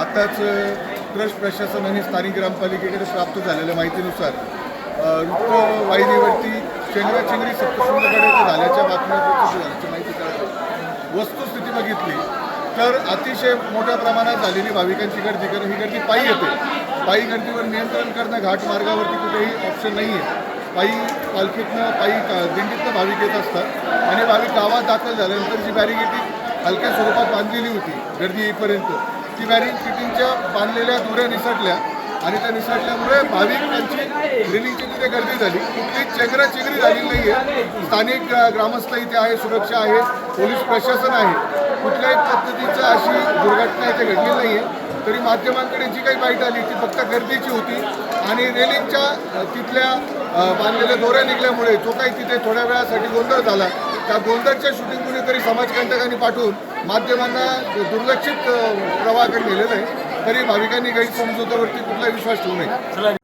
आताच ट्रस्ट प्रशासन आणि स्थानिक ग्रामपालिकेकडे प्राप्त झालेल्या माहितीनुसार वाहिनीवरती वृत्तवाहिनीवरती चेंगराचेंगरी सप्तशृंगकडे झाल्याच्या बातम्या झाल्याची माहिती कळते वस्तुस्थिती बघितली तर अतिशय मोठ्या प्रमाणात झालेली भाविकांची गर्दी कारण ही गर्दी पायी येते. पायी गर्दीवर नियंत्रण करणं घाट मार्गावरती कुठेही ऑप्शन नाही आहे पायी पालखीतनं पायी दिंडीतनं भाविक येत असतात. आणि भाविक गावात दाखल झाल्यानंतर जी बॅरिगेटिंग हलक्या स्वरूपात बांधलेली होती गर्दी येईपर्यंत ती बॅरिगेटिंगच्या बांधलेल्या दुऱ्या निसटल्या आणि त्या निसटल्यामुळे भाविकांची रिलिंगची तिथे गर्दी झाली. कुठली चेंगरा झाली नाही आहे स्थानिक ग्रामस्थ इथे आहे सुरक्षा आहे पोलीस प्रशासन आहे. कुठल्याही पद्धतीचं अशी दुर्घटना इथे घडली नाही आहे तरी माध्यमांकडे जी काही बाईट आली ती फक्त गर्दीची होती. आणि रेलिंगच्या तिथल्या बांधलेल्या दोऱ्या निघल्यामुळे जो काही तिथे थोड्या वेळासाठी गोंधळ झाला त्या गोंधळच्या शूटिंग कुणीतरी समाजकंटकांनी पाठवून माध्यमांना दुर्लक्षित प्रवाहाकडे नेलेलं आहे. तरी भाविकांनी गैरसमजुतावरती कुठला विश्वास ठेवू नये.